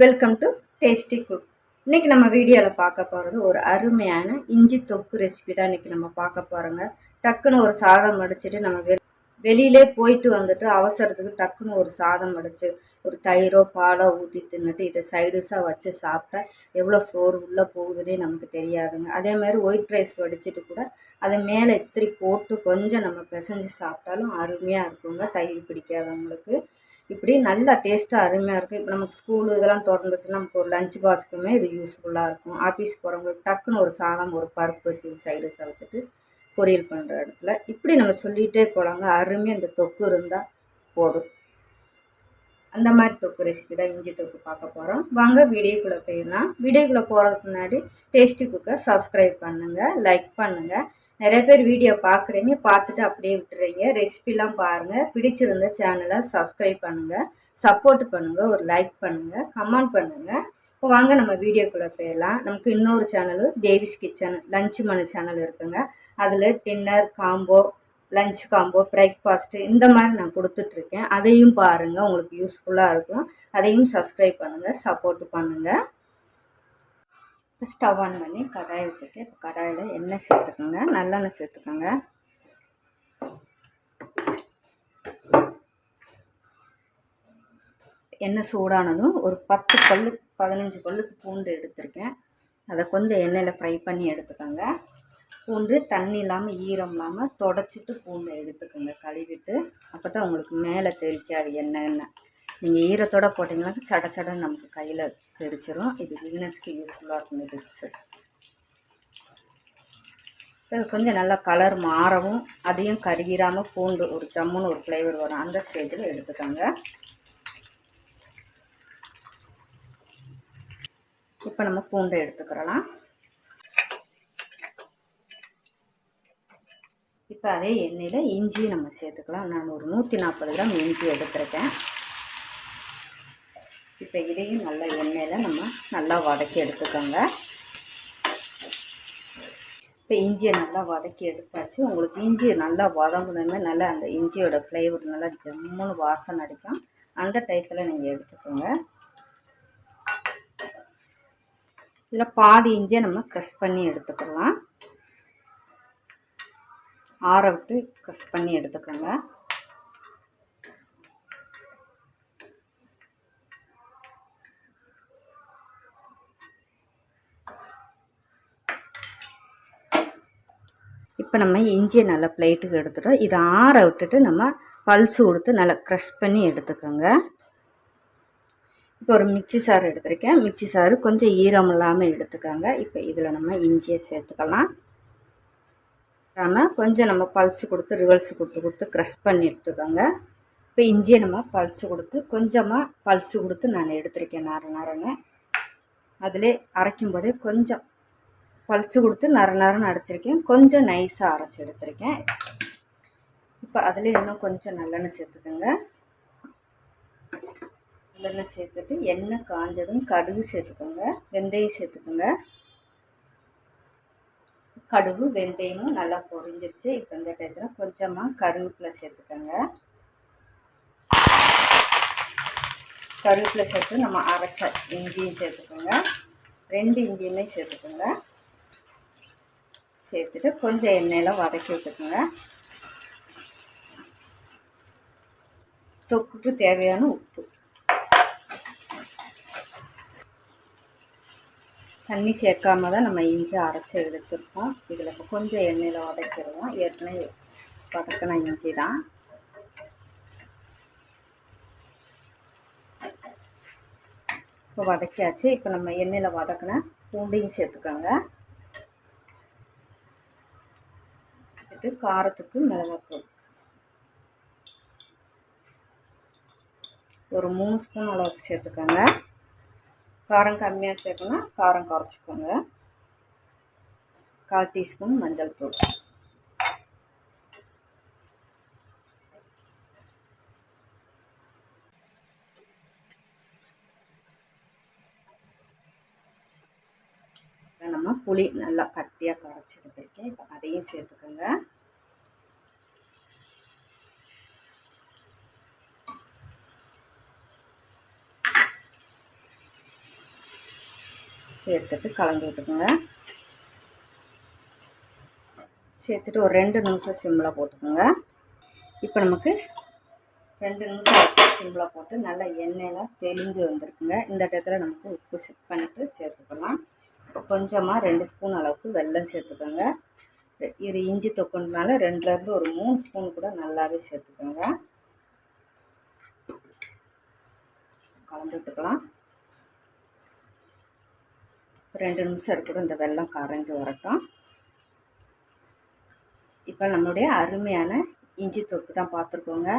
Welcome to tasty cook இன்றைக்கி நம்ம வீடியோவில் பார்க்க போகிறது ஒரு அருமையான இஞ்சி தொக்கு ரெசிபி தான் இன்றைக்கி நம்ம பார்க்க போகிறோங்க டக்குன்னு ஒரு சாதம் அடிச்சுட்டு நம்ம வெ வெளியிலே போயிட்டு வந்துட்டு அவசரத்துக்கு டக்குன்னு ஒரு சாதம் அடிச்சு ஒரு தயிரோ பாலோ ஊற்றி தின்னுட்டு இதை சைடுஸாக வச்சு சாப்பிட்டா எவ்வளோ சோறு உள்ளே போகுதுன்னே நமக்கு தெரியாதுங்க. அதே மாதிரி ஒயிட் ரைஸ் வடிச்சிட்டு கூட அதை மேலே இத்திரி போட்டு கொஞ்சம் நம்ம பிசைஞ்சு சாப்பிட்டாலும் அருமையாக இருக்குங்க. தயிர் பிடிக்காதவங்களுக்கு. இப்படி நல்லா டேஸ்ட்டாக அருமையாக இருக்கும். இப்போ நமக்கு ஸ்கூலு இதெல்லாம் திறந்துச்சுன்னா நமக்கு ஒரு லஞ்ச் பாக்ஸுக்குமே இது யூஸ்ஃபுல்லாக இருக்கும். ஆஃபீஸ் போகிறவங்களுக்கு டக்குன்னு ஒரு சாதம் ஒரு பருப்பு வச்சு சைடு வச்சுட்டு பொரியல் பண்ணுற இடத்துல இப்படி நம்ம சொல்லிகிட்டே போகலாங்க அருமையாக இந்த தொக்கு இருந்தால் போதும். அந்த மாதிரி தொக்கு ரெசிபி தான் இஞ்சி தொக்கு பார்க்க போகிறோம் வாங்க வீடியோக்குள்ளே போயிடலாம். வீடியோக்குள்ளே போகிறதுக்கு முன்னாடி டேஸ்டி குக்கை சப்ஸ்கிரைப் பண்ணுங்கள் லைக் பண்ணுங்கள் நிறைய பேர் வீடியோ பார்க்குறீங்க பார்த்துட்டு அப்படியே விட்டுறீங்க. ரெசிபிலாம் பாருங்கள் பிடிச்சிருந்த சேனலை சப்ஸ்கிரைப் பண்ணுங்கள் சப்போர்ட் பண்ணுங்கள் ஒரு லைக் பண்ணுங்கள் கமெண்ட் பண்ணுங்கள் இப்போ வாங்க நம்ம வீடியோக்குள்ளே போயிடலாம். நமக்கு இன்னொரு channel Devi's kitchen lunch menu channel இருக்குங்க. அதில் dinner combo lunch combo breakfast இந்த மாதிரி நான் கொடுத்துட்ருக்கேன். அதையும் பாருங்கள் உங்களுக்கு யூஸ்ஃபுல்லாக இருக்கும். அதையும் சப்ஸ்கிரைப் பண்ணுங்கள் சப்போர்ட் பண்ணுங்கள் இப்போ ஸ்டவ் ஆன் பண்ணி கடாய் வச்சுருக்கேன் இப்போ கடாயில் எண்ணெய் சேர்த்துக்கோங்க நல்லெண்ணெய் சேர்த்துக்கோங்க. எண்ணெய் சூடானதும் ஒரு பத்து பல்லு பதினஞ்சு பல்லுக்கு பூண்டு எடுத்திருக்கேன். அதை கொஞ்சம் எண்ணெயில் ஃப்ரை பண்ணி எடுத்துக்கோங்க. பூண்டு தண்ணி இல்லாமல் ஈரம் இல்லாமல் தொடச்சிட்டு பூண்டு எடுத்துக்கோங்க கழுவிட்டு. அப்போ தான் உங்களுக்கு மேலே தெளிக்காது எண்ணெய் எண்ணெய். நீங்கள் ஈரத்தோடு போட்டிங்கன்னா சட சடன்னு நமக்கு கையில் தெரிச்சிடும் இது பிஸ்னஸ்க்கு யூஸ்ஃபுல்லாக இருக்கும் இது இது கொஞ்சம் நல்லா கலர் மாறவும் அதையும் கருகிராமல் பூண்டு ஒரு ஜம்முன்னு ஒரு ஃப்ளேவர் வரும். அந்த ஸ்டேஜில் எடுத்துக்கோங்க. இப்போ நம்ம பூண்டை எடுத்துக்கிறலாம். இப்போ அதே எண்ணெயில் இஞ்சி நம்ம சேர்த்துக்கலாம். நான் ஒரு நூற்றி நாற்பது கிராம் இஞ்சி எடுத்துருக்கேன். இப்போ இதையும் நல்லா எண்ணெயில் நம்ம நல்லா வதக்கி எடுத்துக்கோங்க. இப்போ இஞ்சியை நல்லா வதக்கி எடுத்தாச்சு. உங்களுக்கு இஞ்சி நல்லா வதங்குனதுமே நல்லா அந்த இஞ்சியோட ஃப்ளேவர் நல்லா ஜம்முன்னு வாசனை அடிக்கும். அந்த டயத்தில் நீங்கள் எடுத்துக்கோங்க. இதில் பாதி இஞ்சியை நம்ம க்ரஷ் பண்ணி எடுத்துக்கலாம். ஆற விட்டு க்ரஷ் பண்ணி எடுத்துக்கோங்க. இப்போ நம்ம இஞ்சியை நல்லா பிளேட்டுக்கு எடுத்துட்டோம் இதை ஆற விட்டுட்டு நம்ம பல்ஸு கொடுத்து நல்லா க்ரஷ் பண்ணி எடுத்துக்கோங்க. இப்போ ஒரு மிக்சி சாறு எடுத்திருக்கேன். மிக்சி சாறு கொஞ்சம் ஈரம் இல்லாமல் எடுத்துக்கோங்க. இப்போ இதில் நம்ம இஞ்சியை சேர்த்துக்கலாம். நம்ம கொஞ்சம் நம்ம பல்ஸு கொடுத்து ரிவல்ஸ் கொடுத்து கொடுத்து க்ரஷ் பண்ணி எடுத்துக்கோங்க. இப்போ இஞ்சியை நம்ம பல்ஸு கொடுத்து கொஞ்சமாக பல்ஸு கொடுத்து நான் எடுத்திருக்கேன் நேரம் நேரங்க அதிலே அரைக்கும் போதே கொஞ்சம் பல்ஸு கொடுத்து நர நரன்னு அடைச்சிருக்கேன் கொஞ்சம் நைஸாக அரைச்சி எடுத்திருக்கேன். இப்போ அதில் இன்னும் கொஞ்சம் நல்லெண்ணெய் சேர்த்துக்கோங்க. நல்லெண்ணெய் சேர்த்துட்டு எண்ணெய் காஞ்சதும் கடுகு சேர்த்துக்கோங்க. வெந்தயம் சேர்த்துக்கோங்க. கடுகு வெந்தயமும் நல்லா பொரிஞ்சிருச்சு. இப்போ இந்த டயத்தில் கொஞ்சமாக கருவேப்பிலை சேர்த்துக்கோங்க. கருவேப்பிலை சேர்த்து நம்ம அரைச்ச இஞ்சியும் சேர்த்துக்கோங்க. ரெண்டு இஞ்சியுமே சேர்த்துக்கோங்க. சேர்த்துட்டு கொஞ்சம் எண்ணெயில் வதக்கி விட்டுக்கோங்க. தொக்குக்கு தேவையான உப்பு. தண்ணி சேர்க்காம தான் நம்ம இஞ்சி அரைச்சி எடுத்துருக்கோம். இதில் இப்போ கொஞ்சம் எண்ணெயில் வதக்கிடுவோம். ஏற்கனவே வதக்கின இஞ்சி தான். இப்போ வதக்கியாச்சு. இப்போ நம்ம எண்ணெயில் வதக்கின பூண்டையும் சேர்த்துக்கோங்க. சேர்த்துட்டு காரத்துக்கு மிளகாத்தூள். ஒரு மூணு ஸ்பூன் அளவுக்கு சேர்த்துக்கோங்க. காரம் கம்மியாக சேர்க்கணும் காரம் குறைச்சிக்கோங்க. கால் டீஸ்பூன் மஞ்சள் தூள். நம்ம புளி நல்லா கட்டியாக கரைச்சி எடுத்துருக்கேன். இப்போ அதையும் சேர்த்துக்கோங்க. சேர்த்துட்டு கலந்து விட்டுக்குங்க. சேர்த்துட்டு ஒரு ரெண்டு நிமிஷம் சிம்மில் போட்டுக்கோங்க. இப்போ நமக்கு ரெண்டு நிமிஷம் சிம்மில் போட்டு நல்லா எண்ணெயெல்லாம் தெளிஞ்சு வந்திருக்குங்க. இந்த இடத்துல நமக்கு உப்பு செட் பண்ணிவிட்டு சேர்த்துக்கலாம். கொஞ்சமாக ரெண்டு ஸ்பூன் அளவுக்கு வெல்லம் சேர்த்துக்கோங்க. இது இஞ்சி தொக்குனால ரெண்டுலேருந்து ஒரு மூணு ஸ்பூன் கூட நல்லாவே சேர்த்துக்கோங்க. கலந்துட்டுக்கலாம் ரெண்டு நிமிஷம் இருக்கட்டும் இந்த வெள்ளம் கரைஞ்சி வரட்டும். இப்போ நம்மளுடைய அருமையான இஞ்சி தொக்கு தான் பார்த்துருக்கோங்க.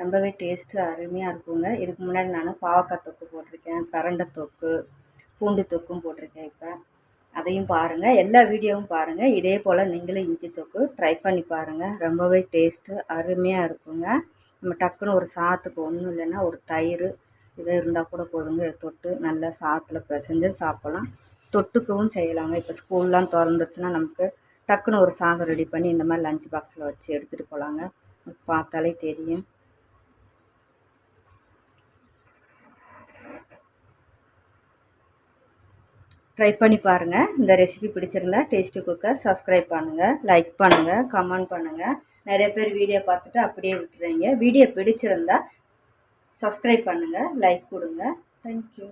ரொம்பவே டேஸ்ட்டு அருமையாக இருக்குங்க. இதுக்கு முன்னாடி நான் பாவக்காய் தொக்கு போட்டிருக்கேன் பரண்டை தொக்கு பூண்டு தொக்கும் போட்டிருக்கேன் இப்போ. அதையும் பாருங்கள் எல்லா வீடியோவும் பாருங்கள் இதே போல் நீங்களும் இஞ்சி தொக்கு ட்ரை பண்ணி பாருங்கள் ரொம்பவே டேஸ்ட்டு அருமையாக இருக்குங்க. நம்ம டக்குன்னு ஒரு சாத்துக்கு ஒன்றும் இல்லைன்னா ஒரு தயிர் இது இருந்தால் கூட போதுங்க. தொட்டு நல்லா சாத்தில் பிசைஞ்சு சாப்பிட்லாம். தொட்டுக்கவும் செய்யலாங்க. இப்போ ஸ்கூல்லாம் திறந்துருச்சுன்னா நமக்கு டக்குன்னு ஒரு சாதம் ரெடி பண்ணி இந்த மாதிரி லஞ்ச் பாக்ஸில் வச்சு எடுத்துகிட்டு போகலாங்க பார்த்தாலே தெரியும். ட்ரை பண்ணி பாருங்கள் இந்த ரெசிபி பிடிச்சிருந்தா டேஸ்ட்டு குக்கர் சப்ஸ்கிரைப் பண்ணுங்கள் லைக் பண்ணுங்கள் கமெண்ட் பண்ணுங்கள் நிறைய பேர் வீடியோ பார்த்துட்டு அப்படியே விட்டுறீங்க. வீடியோ பிடிச்சிருந்தா சப்ஸ்கிரைப் பண்ணுங்கள் லைக் கொடுங்க. Thank you